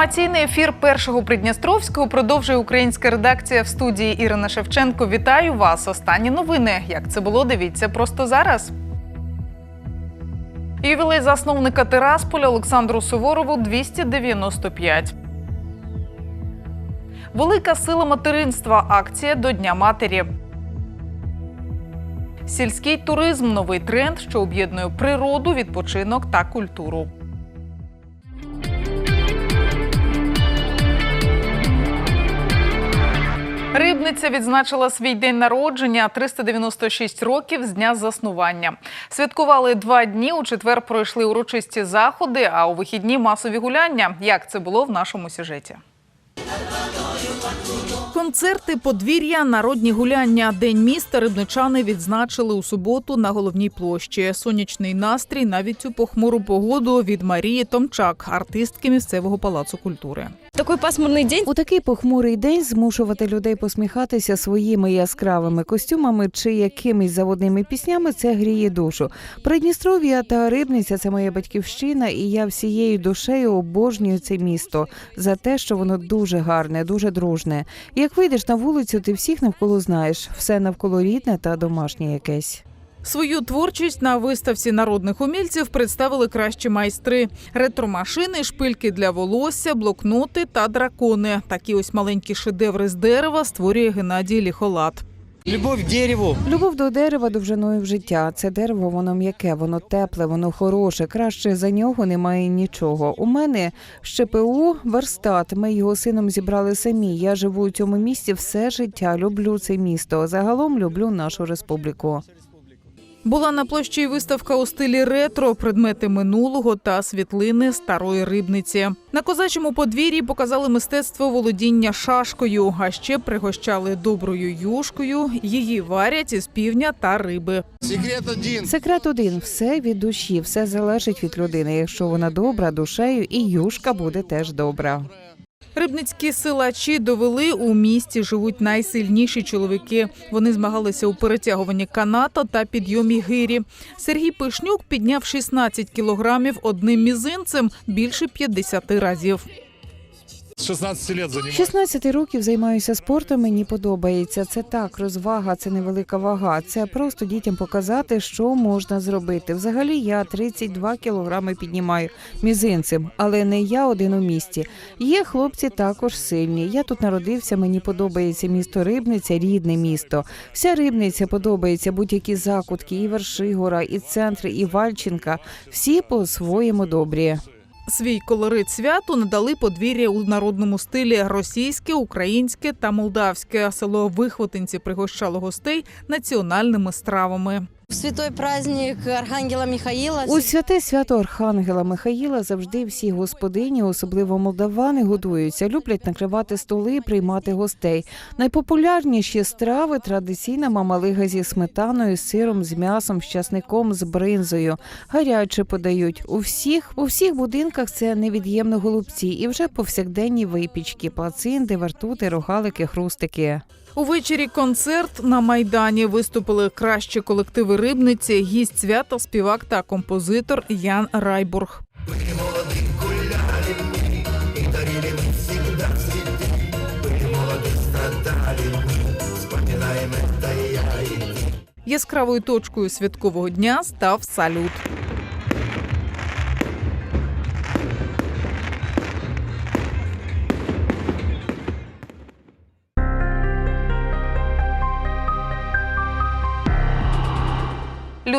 Інформаційний ефір першого Придністровського продовжує українська редакція в студії Ірина Шевченко. Вітаю вас. Останні новини. Як це було, дивіться просто зараз. Ювілей засновника Тирасполя Олександру Суворову 295. Велика сила материнства. Акція до Дня матері. Сільський туризм новий тренд, що об'єднує природу, відпочинок та культуру. Рибниця відзначила свій день народження 396 років з дня заснування. Святкували два дні. У четвер пройшли урочисті заходи, а у вихідні масові гуляння. Як це було в нашому сюжеті? Концерти, подвір'я, народні гуляння. День міста рибничани відзначили у суботу на головній площі. Сонячний настрій навіть у похмуру погоду від Марії Томчак, артистки місцевого палацу культури. Такой пасмурний день. У такий похмурий день змушувати людей посміхатися своїми яскравими костюмами чи якимись заводними піснями це гріє душу. Придністров'я та Рибниця це моя батьківщина, і я всією душею обожнюю це місто за те, що воно дуже гарне, дуже дружне. Як вийдеш на вулицю, ти всіх навколо знаєш, все навколо рідне та домашнє якесь. Свою творчість на виставці народних умільців представили кращі майстри: ретромашини, шпильки для волосся, блокноти та дракони. Такі ось маленькі шедеври з дерева створює Геннадій Ліхолат. Любовь к дереву. Любов до дерева довжиною в життя. Це дерево, воно м'яке, воно тепле, воно хороше. Краще за нього немає нічого. У мене ще ЩПУ верстат. Ми його сином зібрали самі. Я живу у цьому місті все життя. Люблю це місто. Загалом люблю нашу республіку. Була на площі й виставка у стилі ретро, предмети минулого та світлини старої рибниці. На козачому подвір'ї показали мистецтво володіння шашкою, а ще пригощали доброю юшкою. Її варять із півня та риби. Секрет один. Секрет один все від душі, все залежить від людини. Якщо вона добра душею, і юшка буде теж добра. Рибницькі силачі довели у місті живуть найсильніші чоловіки. Вони змагалися у перетягуванні каната та підйомі гирі. Сергій Пишнюк підняв 16 кілограмів одним мізинцем більше 50 разів. С 16 лет занимаюсь. 16 років займаюся спортом. Мені подобається. Це так, розвага, це невелика вага. Це просто дітям показати, що можна зробити. Взагалі я 32 кілограми піднімаю мізинцем, але не я один у місті. Є хлопці також сильні. Я тут народився. Мені подобається місто Рибниця, рідне місто. Вся рибниця подобається будь-які закутки, і Вершигора, і центри, і Вальченка. Всі по-своєму добрі. Свій колорит святу надали подвір'я у народному стилі російське, українське та молдавське. Село Вихватинці пригощало гостей національними стравами. В святой праздник Архангела Михаила. У святе свято Архангела Михаїла завжди всі господині, особливо молдавани, годуються, люблять накривати столи, приймати гостей. Найпопулярніші страви традиційна мамалига зі сметаною, сиром, з м'ясом, з часником, з бринзою. Гаряче подають. У всіх у всіх будинках це невід'ємно голубці і вже повсякденні випічки, плацинди, вартути, рогалики, хрустики. Увечері концерт на майдані виступили кращі колективи рибниці, гість свята, співак та композитор Ян Райбург. Яскравою точкою святкового дня став салют.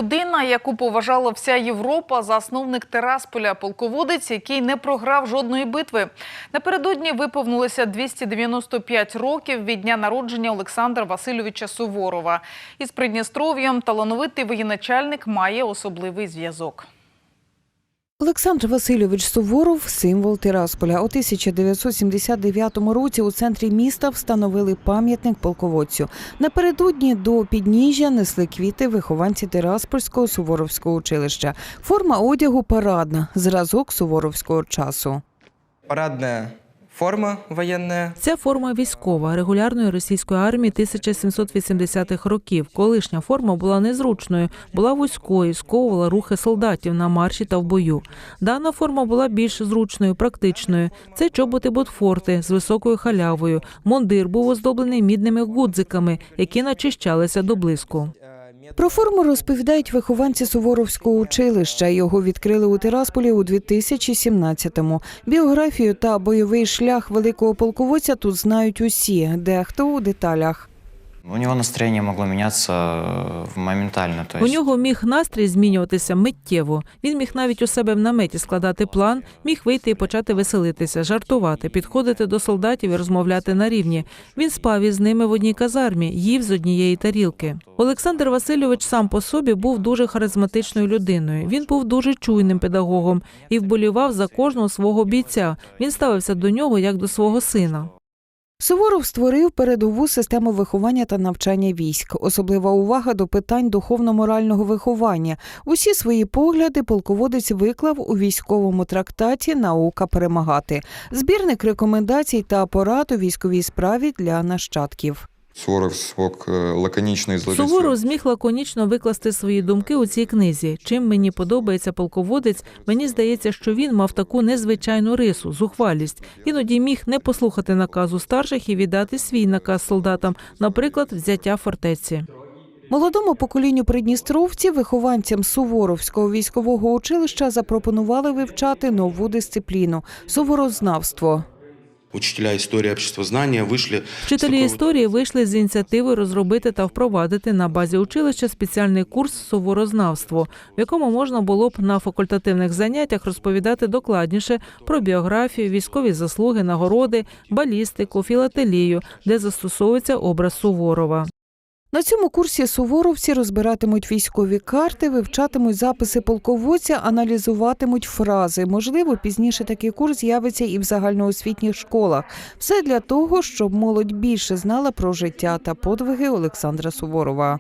Людина, яку поважала вся Європа, засновник Терасполя, полководець, який не програв жодної битви. Напередодні виповнилося 295 років від дня народження Олександра Васильовича Суворова. Із Придністров'ям талановитий воєначальник має особливий зв'язок. Олександр Васильович Суворов символ Тирасполя. У 1979 році у центрі міста встановили пам'ятник полководцю. Напередодні до підніжжя несли квіти вихованці Тираспольського суворовського училища. Форма одягу парадна, зразок суворовського часу. Парадная форма военная. Ця форма військова регулярної російської армії 1780-х років. Колишня форма була незручною, була вузькою, сковувала рухи солдатів на марші та в бою. Дана форма була більш зручною, практичною. Це чоботи ботфорти з високою халявою. Мондир був оздоблений мідними гудзиками, які начищалися до блиску. Про форму розповідають вихованці Суворовського училища. Його відкрили у Тирасполі у 2017-му. Біографію та бойовий шлях великого полководця тут знають усі, дехто у деталях. У него настроение могло меняться э, моментально. То У нього міг настрій змінюватися миттєво. Він міг навіть у себе в наметі складати план, міг вийти і почати веселитися, жартувати, підходити до солдатів і розмовляти на рівні. Він спав із ними в одній казармі, їв з однієї тарілки. Олександр Васильович сам по собі був дуже харизматичною людиною. Він був дуже чуйним педагогом і вболівав за кожного свого бійця. Він ставився до нього як до свого сина. Суворов створив передову систему виховання та навчання військ. Особлива увага до питань духовно-морального виховання. Усі свої погляди полководець виклав у військовому трактаті Наука перемагати. Збірник рекомендацій та апарату військовій справі для нащадків. Суворов смог э, лаконично Суворов зміг лаконічно викласти свої думки у цій книзі. Чим мені подобається полководець, мені здається, що він мав таку незвичайну рису, зухвалість. Іноді міг не послухати наказу старших і віддати свій наказ солдатам, наприклад, взяття фортеці. Молодому поколінню придністровців, вихованцям Суворовського військового училища, запропонували вивчати нову дисципліну суворознавство. Учителя історії общества знання вийшли Вчителі історії вийшли з ініціативи розробити та впровадити на базі училища спеціальний курс суворознавство, в якому можна було б на факультативних заняттях розповідати докладніше про біографію, військові заслуги, нагороди, балістику, філателію, де застосовується образ Суворова. На цьому курсі суворовці розбиратимуть військові карти, вивчатимуть записи полководця, аналізуватимуть фрази. Можливо, пізніше такий курс з'явиться і в загальноосвітніх школах. Все для того, щоб молодь більше знала про життя та подвиги Олександра Суворова.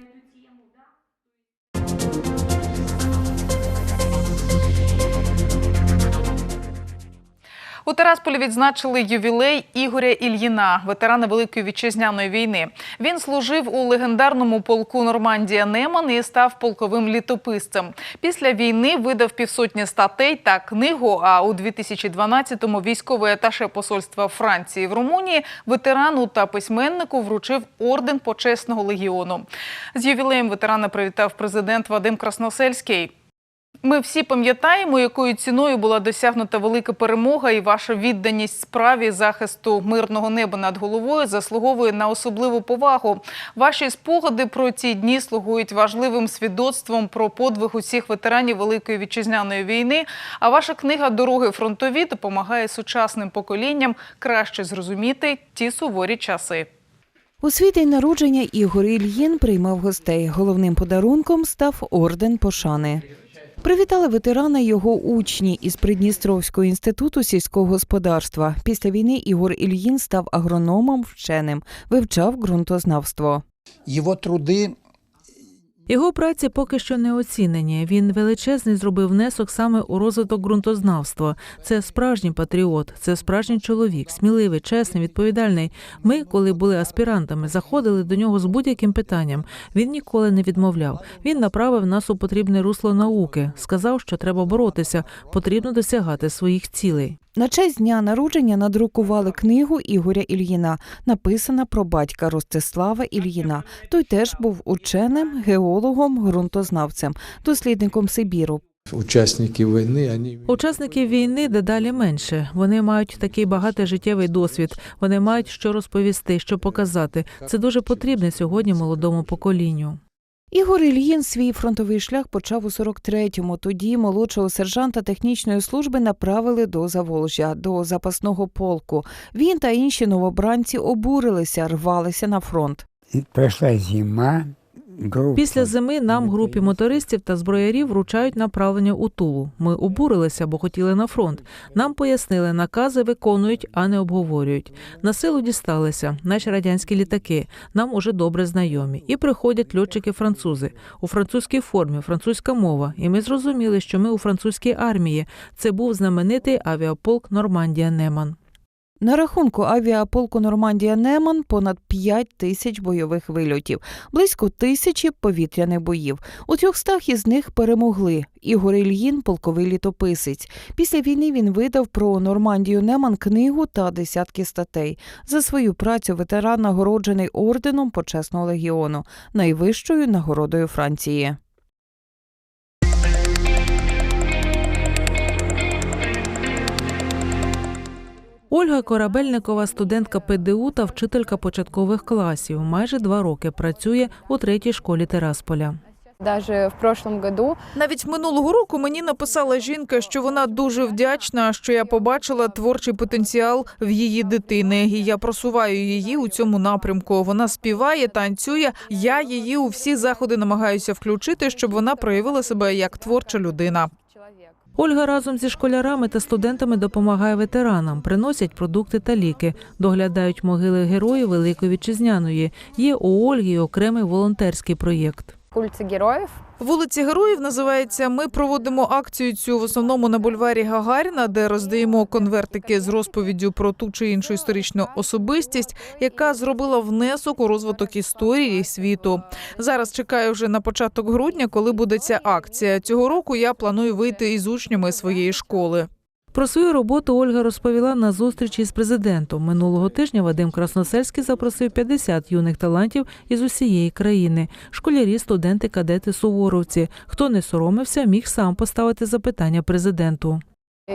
У Терасполі відзначили ювілей Ігоря Ільїна, ветерана Великої вітчизняної війни. Він служив у легендарному полку Нормандія Неман і став полковим літописцем. Після війни видав півсотні статей та книгу. А у 2012-му військовий аташе посольства Франції в Румунії ветерану та письменнику вручив орден почесного легіону. З ювілеєм ветерана привітав президент Вадим Красносельський. Ми всі пам'ятаємо, якою ціною була досягнута велика перемога, і ваша відданість справі захисту мирного неба над головою заслуговує на особливу повагу. Ваші спогади про ці дні слугують важливим свідоцтвом про подвиг усіх ветеранів Великої вітчизняної війни. А ваша книга Дороги фронтові допомагає сучасним поколінням краще зрозуміти ті суворі часи. У свій день народження Ігор Ільїн приймав гостей. Головним подарунком став орден пошани. Привітали ветерана його учні із Придністровського інституту сільського господарства. Після війни Ігор Ільїн став агрономом, вченим, вивчав ґрунтознавство. Його труды Його праці поки що не оцінені. Він величезний зробив внесок саме у розвиток ґрунтознавства. Це справжній патріот, це справжній чоловік, сміливий, чесний, відповідальний. Ми, коли були аспірантами, заходили до нього з будь-яким питанням. Він ніколи не відмовляв. Він направив нас у потрібне русло науки. Сказав, що треба боротися, потрібно досягати своїх цілей. На честь дня народження надрукували книгу Ігоря Ільїна, написана про батька Ростислава Ільїна. Той теж був ученим, геологом, ґрунтознавцем, дослідником Сибіру. участники войны, они Учасників війни дедалі менше. Вони мають такий багатий життєвий досвід. Вони мають що розповісти, що показати. Це дуже потрібно сьогодні молодому поколінню. Ігор Ільїн свій фронтовий шлях почав у 43-му. Тоді молодшого сержанта технічної служби направили до Заволжя, до запасного полку. Він та інші новобранці обурилися, рвалися на фронт. Пройшла зима, Після зими нам, групі мотористів та зброярів, вручають направлення у Тулу. Ми обурилися, бо хотіли на фронт. Нам пояснили, накази виконують, а не обговорюють. На силу дісталися наші радянські літаки. Нам уже добре знайомі. І приходять льотчики-французи у французькій формі, французька мова. І ми зрозуміли, що ми у французькій армії. Це був знаменитий авіаполк Нормандія Неман. На рахунку авіаполку Нормандія Неман понад 5 тисяч бойових вильотів, близько тисячі повітряних боїв. У трьохстах із них перемогли. Ігор Ільїн, полковий літописець. Після війни він видав про Нормандію Неман книгу та десятки статей. За свою працю ветеран нагороджений орденом почесного легіону, найвищою нагородою Франції. Ольга Корабельникова, студентка ПДУ та вчителька початкових класів. Майже два роки працює у третій школі Терасполя. Даже в прошлом году Навіть минулого року мені написала жінка, що вона дуже вдячна, що я побачила творчий потенціал в її дитини, і я просуваю її у цьому напрямку. Вона співає, танцює. Я її у всі заходи намагаюся включити, щоб вона проявила себе як творча людина. Ольга разом зі школярами та студентами допомагає ветеранам, приносять продукти та ліки, доглядають могили героїв Великої Вітчизняної. Є у Ольги окремий волонтерський проєкт. Кульці Героев. Вулиці Героїв називається. Ми проводимо акцію цю в основному на бульварі Гагаріна, де роздаємо конвертики з розповіддю про ту чи іншу історичну особистість, яка зробила внесок у розвиток історії світу. Зараз чекаю вже на початок грудня, коли буде ця акція. Цього року я планую вийти із учнями своєї школи. Про свою роботу Ольга розповіла на зустрічі з президентом. Минулого тижня Вадим Красносельський запросив 50 юних талантів із усієї країни. Школярі, студенти, кадети, суворовці. Хто не соромився, міг сам поставити запитання президенту.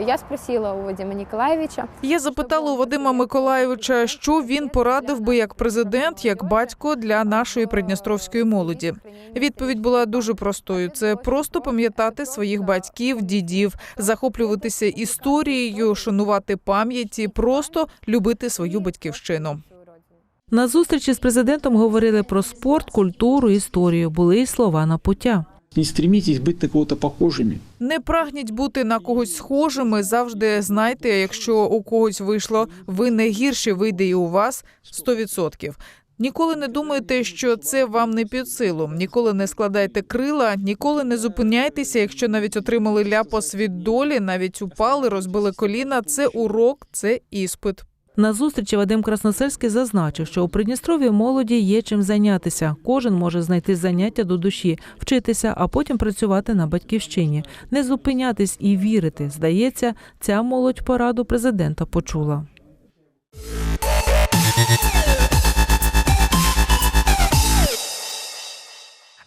Я спросила у Вадима Николаевича, Я запитала у Вадима Миколаєвича, що він порадив би як президент, як батько для нашої придністровської молоді. Відповідь була дуже простою: це просто пам'ятати своїх батьків, дідів, захоплюватися історією, шанувати пам'яті, просто любити свою батьківщину. На зустрічі з президентом говорили про спорт, культуру, історію. Були й слова на пуття. Не стремитесь быть на кого-то похожими. Не прагніть бути на когось схожими. Завжди знайте, якщо у когось вийшло, ви не гірше вийде і у вас 100%. Ніколи не думайте, що це вам не під силу. Ніколи не складайте крила, ніколи не зупиняйтеся, якщо навіть отримали ляпас від долі, навіть упали, розбили коліна. Це урок, це іспит. На зустрічі Вадим Красносельський зазначив, що у Придністрові молоді є чим зайнятися. Кожен може знайти заняття до душі, вчитися, а потім працювати на батьківщині, не зупинятись і вірити. Здається, ця молодь пораду президента почула.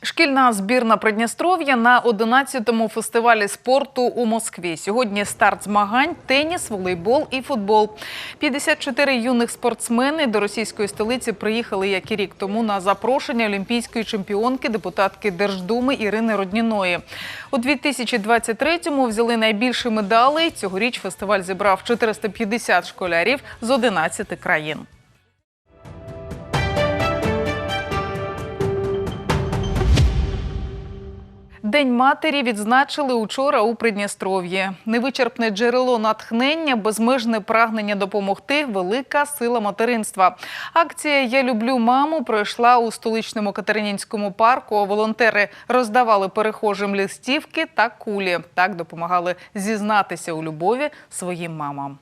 Шкільна збірна Придністров'я на 11-му фестивалі спорту у Москві. Сьогодні старт змагань, теніс, волейбол і футбол. 54 юних спортсмени до російської столиці приїхали, як і рік тому, на запрошення олімпійської чемпіонки, депутатки Держдуми Ірини Родніної. У 2023-му взяли найбільше медалей. Цьогоріч фестиваль зібрав 450 школярів з 11 країн. День матері відзначили учора у Придністров'ї. Невичерпне джерело натхнення, безмежне прагнення допомогти велика сила материнства. Акція Я люблю маму пройшла у столичному Катеринінському парку. Волонтери роздавали перехожим листівки та кулі. Так допомагали зізнатися у любові своїм мамам.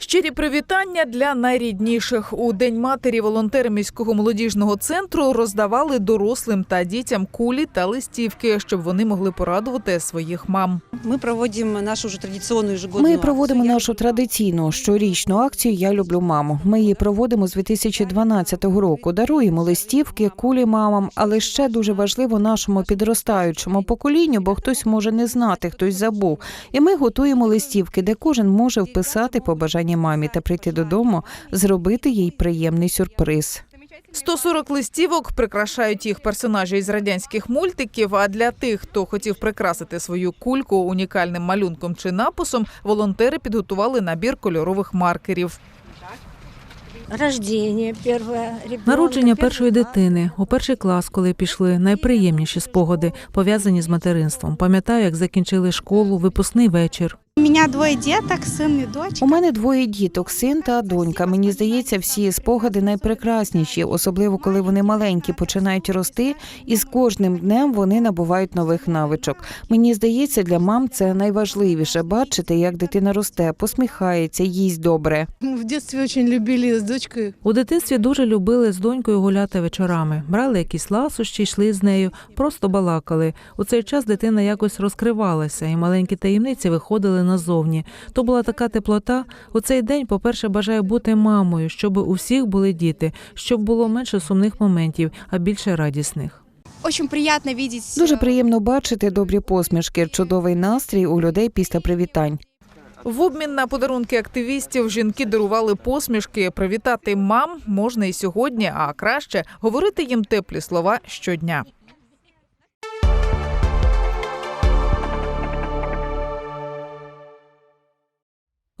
Щирі привітання для найрідніших. У День матері волонтери міського молодіжного центру роздавали дорослим та дітям кулі та листівки, щоб вони могли порадувати своїх мам. Ми проводимо нашу вже традиційну ежегодну Ми проводимо нашу традиційну щорічну акцію Я люблю маму. Ми її проводимо з 2012 року. Даруємо листівки, кулі мамам, але ще дуже важливо нашому підростаючому поколінню, бо хтось може не знати, хтось забув. І ми готуємо листівки, де кожен може вписати побажання мамі та прийти додому, зробити їй приємний сюрприз. 140 листівок прикрашають їх персонажі із радянських мультиків. А для тих, хто хотів прикрасити свою кульку унікальним малюнком чи написом, волонтери підготували набір кольорових маркерів. Рождення, перше, Народження першої дитини у перший клас, коли пішли найприємніші спогади, пов'язані з материнством. Пам'ятаю, як закінчили школу, випускний вечір. У меня двое деток, сын и дочь. У мене двоє діток, син та донька. Мені здається, всі спогади найпрекрасніші, особливо коли вони маленькі, починають рости, і з кожним днем вони набувають нових навичок. Мені здається, для мам це найважливіше бачити, як дитина росте, посміхається, їсть добре. В детстве очень любили с дочкой. У дитинстві дуже любили з донькою гуляти вечорами. Брали якісь ласощі, йшли з нею, просто балакали. У цей час дитина якось розкривалася, і маленькі таємниці виходили назовні. То була така теплота. У цей день, по-перше, бажаю бути мамою, щоб у всіх були діти, щоб було менше сумних моментів, а більше радісних. Очень приятно видеть. Дуже приємно бачити добрі посмішки, чудовий настрій у людей після привітань. В обмін на подарунки активістів жінки дарували посмішки. Привітати мам можна і сьогодні, а краще говорити їм теплі слова щодня.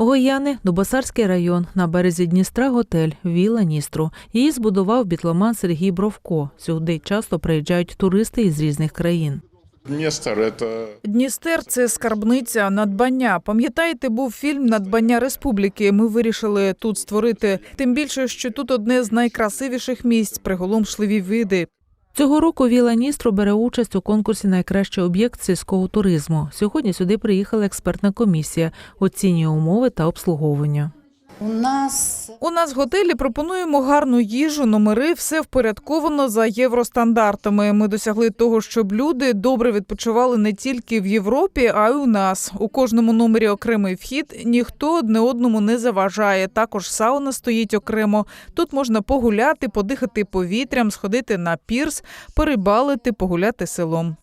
Гояни, Дубосарський район, на березі Дністра готель Віла Ністру. Її збудував бітломан Сергій Бровко. Сюди часто приїжджають туристи із різних країн. Днестр – это Дністер це скарбниця надбання. Пам'ятаєте, був фільм Надбання республіки. Ми вирішили тут створити. Тим більше, що тут одне з найкрасивіших місць приголомшливі види. Цього року Віла Ністру бере участь у конкурсі Найкращий об'єкт сільського туризму. Сьогодні сюди приїхала експертна комісія, оцінює умови та обслуговування. У нас У нас в готелі пропонуємо гарну їжу, номери, все впорядковано за євростандартами. Ми досягли того, щоб люди добре відпочивали не тільки в Європі, а й у нас. У кожному номері окремий вхід, ніхто одне одному не заважає. Також сауна стоїть окремо. Тут можна погуляти, подихати повітрям, сходити на пірс, перебалити, погуляти селом.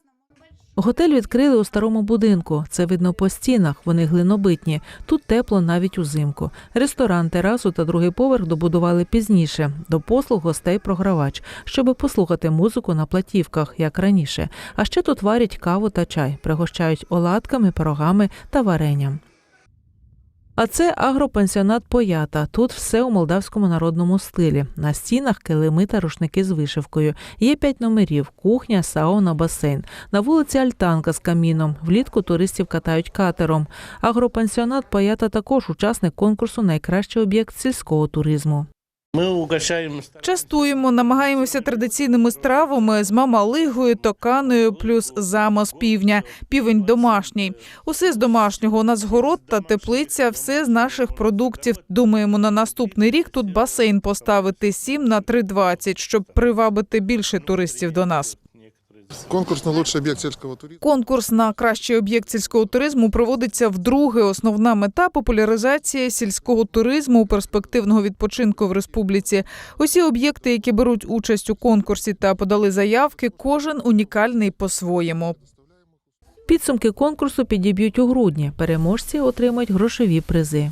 Готель відкрили у старому будинку. Це видно по стінах. Вони глинобитні. Тут тепло навіть узимку. Ресторан, терасу та другий поверх добудували пізніше. До послуг гостей програвач, щоби послухати музику на платівках, як раніше. А ще тут варять каву та чай, пригощають оладками, пирогами та варенням. А це агропансіонат Поята. Тут все у молдавському народному стилі. На стінах килими та рушники з вишивкою. Є п'ять номерів: кухня, сауна, басейн. На вулиці Альтанка з каміном. Влітку туристів катають катером. Агропансіонат Поята також учасник конкурсу Найкращий об'єкт сільського туризму. Мы угощаємо Частуємо, намагаємося традиційними стравами з мамалигою, токаною, плюс замос півня, півень домашній. Усе з домашнього. У нас город та теплиця, все з наших продуктів. Думаємо, на наступний рік тут басейн поставити 7 на 3,20, щоб привабити більше туристів до нас. Конкурс на лучший объект сельского туризма. Конкурс на кращий об'єкт сільського туризму проводиться вдруге. Основна мета популяризація сільського туризму, перспективного відпочинку в республіці. Усі об'єкти, які беруть участь у конкурсі та подали заявки, кожен унікальний по-своєму. Підсумки конкурсу підіб'ють у грудні. Переможці отримають грошові призи.